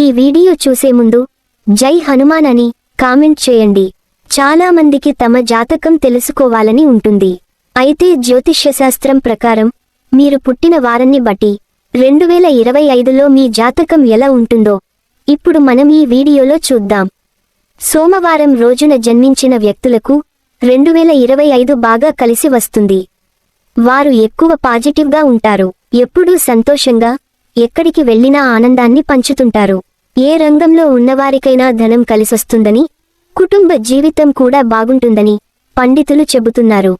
ఈ వీడియో చూసే ముందు జై హనుమాన్ అని కామెంట్ చేయండి. చాలా మందికి తమ జాతకం తెలుసుకోవాలని ఉంటుంది. అయితే జ్యోతిష్యశాస్త్రం ప్రకారం మీరు పుట్టిన వారాన్ని బట్టి రెండు వేల ఇరవై ఐదులో మీ జాతకం ఎలా ఉంటుందో ఇప్పుడు మనం ఈ వీడియోలో చూద్దాం. సోమవారం రోజున జన్మించిన వ్యక్తులకు రెండు వేల ఇరవై ఐదు బాగా కలిసి వస్తుంది. వారు ఎక్కువ పాజిటివ్గా ఉంటారు. ఎప్పుడూ సంతోషంగా ఎక్కడికి వెళ్ళినా ఆనందాన్ని పంచుతుంటారు. ఏ రంగంలో ఉన్నవారికైనా ధనం కలిసొస్తుందని కుటుంబ జీవితం కూడా బాగుంటుందని పండితులు చెబుతున్నారు.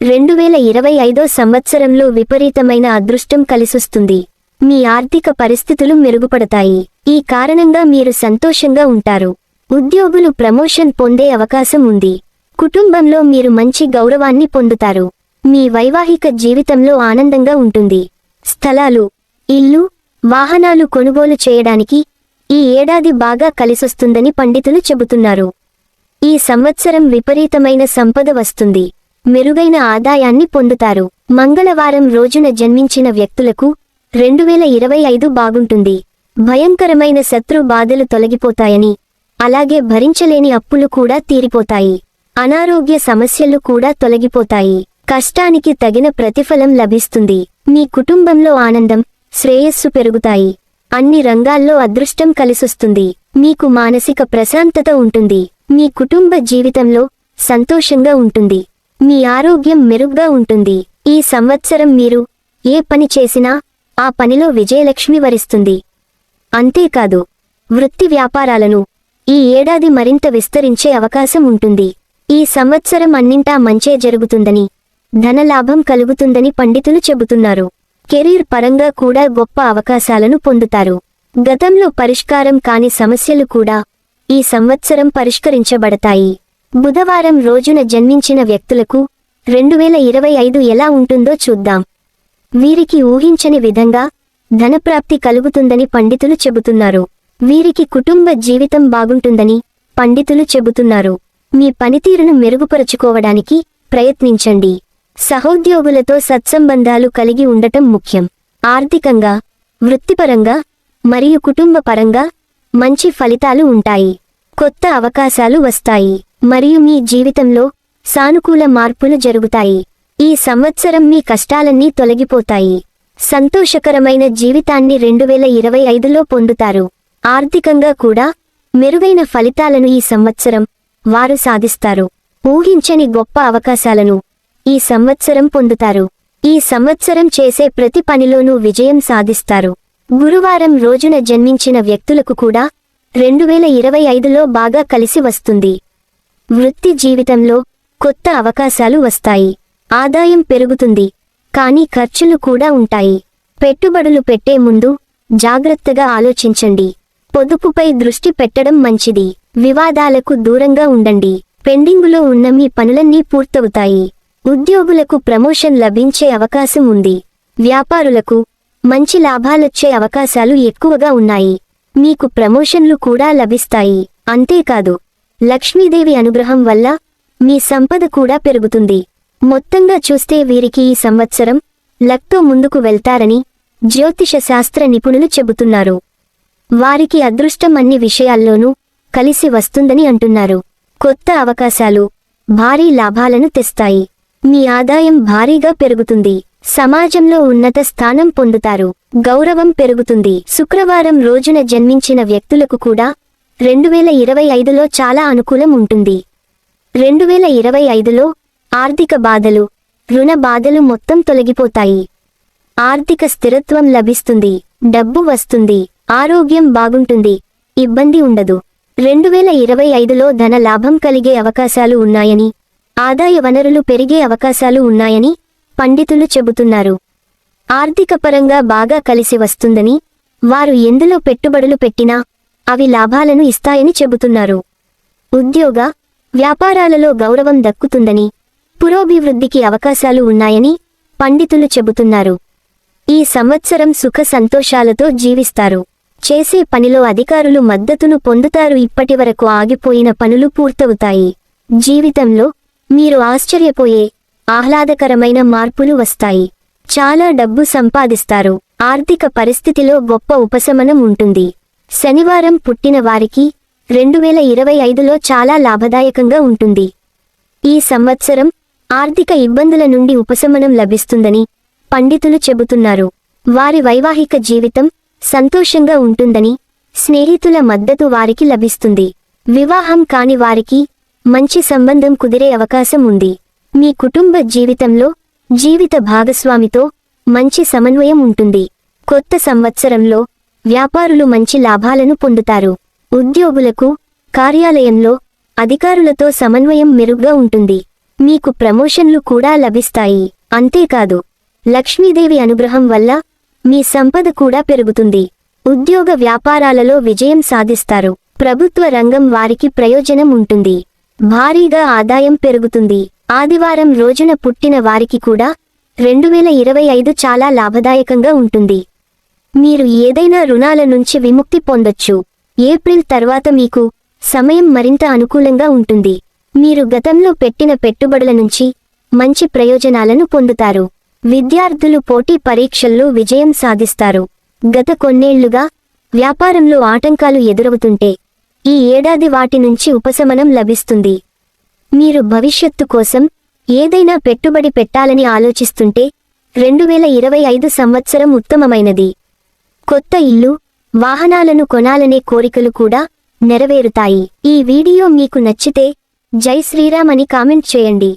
రెండు వేల ఇరవై ఐదో సంవత్సరంలో విపరీతమైన అదృష్టం కలిసొస్తుంది. మీ ఆర్థిక పరిస్థితులు మెరుగుపడతాయి. ఈ కారణంగా మీరు సంతోషంగా ఉంటారు. ఉద్యోగులు ప్రమోషన్ పొందే అవకాశం ఉంది. కుటుంబంలో మీరు మంచి గౌరవాన్ని పొందుతారు. మీ వైవాహిక జీవితంలో ఆనందంగా ఉంటుంది. స్థలాలు ఇల్లు వాహనాలు కొనుగోలు చేయడానికి ఈ ఏడాది బాగా కలిసొస్తుందని పండితులు చెబుతున్నారు. ఈ సంవత్సరం విపరీతమైన సంపద వస్తుంది. మెరుగైన ఆదాయాన్ని పొందుతారు. మంగళవారం రోజున జన్మించిన వ్యక్తులకు రెండు వేల ఇరవై ఐదు బాగుంటుంది. భయంకరమైన శత్రు బాధలు తొలగిపోతాయని అలాగే భరించలేని అప్పులు కూడా తీరిపోతాయి. అనారోగ్య సమస్యలు కూడా తొలగిపోతాయి. కష్టానికి తగిన ప్రతిఫలం లభిస్తుంది. మీ కుటుంబంలో ఆనందం శ్రేయస్సు పెరుగుతాయి. అన్ని రంగాల్లో అదృష్టం కలిసొస్తుంది. మీకు మానసిక ప్రశాంతత ఉంటుంది. మీ కుటుంబ జీవితంలో సంతోషంగా ఉంటుంది. మీ ఆరోగ్యం మెరుగ్గా ఉంటుంది. ఈ సంవత్సరం మీరు ఏ పని చేసినా ఆ పనిలో విజయలక్ష్మి వరిస్తుంది. అంతేకాదు వృత్తి వ్యాపారాలను ఈ ఏడాది మరింత విస్తరించే అవకాశం ఉంటుంది. ఈ సంవత్సరం అన్నింటా మంచే జరుగుతుందని ధనలాభం కలుగుతుందని పండితులు చెబుతున్నారు. కెరీర్ పరంగా కూడా గొప్ప అవకాశాలను పొందుతారు. గతంలో పరిష్కారం కాని సమస్యలు కూడా ఈ సంవత్సరం పరిష్కరించబడతాయి. బుధవారం రోజున జన్మించిన వ్యక్తులకు రెండు వేల ఇరవై ఐదు ఎలా ఉంటుందో చూద్దాం. వీరికి ఊహించని విధంగా ధనప్రాప్తి కలుగుతుందని పండితులు చెబుతున్నారు. వీరికి కుటుంబ జీవితం బాగుంటుందని పండితులు చెబుతున్నారు. మీ పనితీరును మెరుగుపరుచుకోవడానికి ప్రయత్నించండి. సహోద్యోగులతో సత్సంబంధాలు కలిగి ఉండటం ముఖ్యం. ఆర్థికంగా వృత్తిపరంగా మరియు కుటుంబ పరంగా మంచి ఫలితాలు ఉంటాయి. కొత్త అవకాశాలు వస్తాయి. మరియు మీ జీవితంలో సానుకూల మార్పులు జరుగుతాయి. ఈ సంవత్సరం మీ కష్టాలన్నీ తొలగిపోతాయి. సంతోషకరమైన జీవితాన్ని రెండు వేల ఇరవై ఐదులో పొందుతారు. ఆర్థికంగా కూడా మెరుగైన ఫలితాలను ఈ సంవత్సరం వారు సాధిస్తారు. ఊహించని గొప్ప అవకాశాలను ఈ సంవత్సరం పొందుతారు. ఈ సంవత్సరం చేసే ప్రతి పనిలోనూ విజయం సాధిస్తారు. గురువారం రోజున జన్మించిన వ్యక్తులకు కూడా రెండు వేల ఇరవై ఐదులో బాగా కలిసి వస్తుంది. వృత్తి జీవితంలో కొత్త అవకాశాలు వస్తాయి. ఆదాయం పెరుగుతుంది. కానీ ఖర్చులు కూడా ఉంటాయి. పెట్టుబడులు పెట్టే ముందు జాగ్రత్తగా ఆలోచించండి. పొదుపుపై దృష్టి పెట్టడం మంచిది. వివాదాలకు దూరంగా ఉండండి. పెండింగులో ఉన్న మీ పనులన్నీ పూర్తవుతాయి. ఉద్యోగులకు ప్రమోషన్ లభించే అవకాశం ఉంది. వ్యాపారులకు మంచి లాభాలొచ్చే అవకాశాలు ఎక్కువగా ఉన్నాయి. మీకు ప్రమోషన్లు కూడా లభిస్తాయి. అంతేకాదు లక్ష్మీదేవి అనుగ్రహం వల్ల మీ సంపద కూడా పెరుగుతుంది. మొత్తంగా చూస్తే వీరికి ఈ సంవత్సరం లక్తో ముందుకు వెళ్తారని జ్యోతిష శాస్త్ర నిపుణులు చెబుతున్నారు. వారికి అదృష్టం అన్ని విషయాల్లోనూ కలిసి వస్తుందని అంటున్నారు. కొత్త అవకాశాలు భారీ లాభాలను తెస్తాయి. మీ ఆదాయం భారీగా పెరుగుతుంది. సమాజంలో ఉన్నత స్థానం పొందుతారు. గౌరవం పెరుగుతుంది. శుక్రవారం రోజున జన్మించిన వ్యక్తులకు కూడా రెండు వేల ఇరవై ఐదులో చాలా అనుకూలం ఉంటుంది. రెండు వేల ఇరవై ఐదులో ఆర్థిక బాధలు రుణ బాధలు మొత్తం తొలగిపోతాయి. ఆర్థిక స్థిరత్వం లభిస్తుంది. డబ్బు వస్తుంది. ఆరోగ్యం బాగుంటుంది. ఇబ్బంది ఉండదు. రెండు వేల ఇరవై ఐదులో ధన లాభం కలిగే అవకాశాలు ఉన్నాయని ఆదాయ వనరులు పెరిగే అవకాశాలు ఉన్నాయని పండితులు చెబుతున్నారు. ఆర్థిక పరంగా బాగా కలిసి వస్తుందని వారు ఎందులో పెట్టుబడులు పెట్టినా అవి లాభాలను ఇస్తాయని చెబుతున్నారు. ఉద్యోగ వ్యాపారాలలో గౌరవం దక్కుతుందని పురోభివృద్ధికి అవకాశాలు ఉన్నాయని పండితులు చెబుతున్నారు. ఈ సంవత్సరం సుఖ సంతోషాలతో జీవిస్తారు. చేసే పనిలో అధికారులు మద్దతును పొందుతారు. ఇప్పటివరకు ఆగిపోయిన పనులు పూర్తవుతాయి. జీవితంలో మీరు ఆశ్చర్యపోయే ఆహ్లాదకరమైన మార్పులు వస్తాయి. చాలా డబ్బు సంపాదిస్తారు. ఆర్థిక పరిస్థితిలో గొప్ప ఉపశమనం ఉంటుంది. శనివారం పుట్టిన వారికి రెండు వేల ఇరవై ఐదులో చాలా లాభదాయకంగా ఉంటుంది. ఈ సంవత్సరం ఆర్థిక ఇబ్బందుల నుండి ఉపశమనం లభిస్తుందని పండితులు చెబుతున్నారు. వారి వైవాహిక జీవితం సంతోషంగా ఉంటుందని స్నేహితుల మద్దతు వారికి లభిస్తుంది. వివాహం కాని వారికి మంచి సంబంధం కుదిరే అవకాశం ఉంది. మీ కుటుంబ జీవితంలో జీవిత భాగస్వామితో మంచి సమన్వయం ఉంటుంది. కొత్త సంవత్సరంలో వ్యాపారులు మంచి లాభాలను పొందుతారు. ఉద్యోగులకు కార్యాలయంలో అధికారులతో సమన్వయం మెరుగ్గా ఉంటుంది. మీకు ప్రమోషన్లు కూడా లభిస్తాయి. అంతేకాదు లక్ష్మీదేవి అనుగ్రహం వల్ల మీ సంపద కూడా పెరుగుతుంది. ఉద్యోగ వ్యాపారాలలో విజయం సాధిస్తారు. ప్రభుత్వ రంగం వారికి ప్రయోజనం ఉంటుంది. భారీగా ఆదాయం పెరుగుతుంది. ఆదివారం రోజున పుట్టిన వారికి కూడా రెండు వేల ఇరవై ఐదు చాలా లాభదాయకంగా ఉంటుంది. మీరు ఏదైనా రుణాల నుంచి విముక్తి పొందొచ్చు. ఏప్రిల్ తర్వాత మీకు సమయం మరింత అనుకూలంగా ఉంటుంది. మీరు గతంలో పెట్టిన పెట్టుబడుల నుంచి మంచి ప్రయోజనాలను పొందుతారు. విద్యార్థులు పోటీ పరీక్షల్లో విజయం సాధిస్తారు. గత కొన్నేళ్ళుగా వ్యాపారంలో ఆటంకాలు ఎదురవుతుంటే ఈ ఏడాది వాటి నుంచి ఉపశమనం లభిస్తుంది. మీరు భవిష్యత్తు కోసం ఏదైనా పెట్టుబడి పెట్టాలని ఆలోచిస్తుంటే రెండు వేల ఇరవై ఐదు సంవత్సరం ఉత్తమమైనది. కొత్త ఇల్లు వాహనాలను కొనాలనే కోరికలు కూడా నెరవేరుతాయి. ఈ వీడియో మీకు నచ్చితే జై శ్రీరామ్ అని కామెంట్ చేయండి.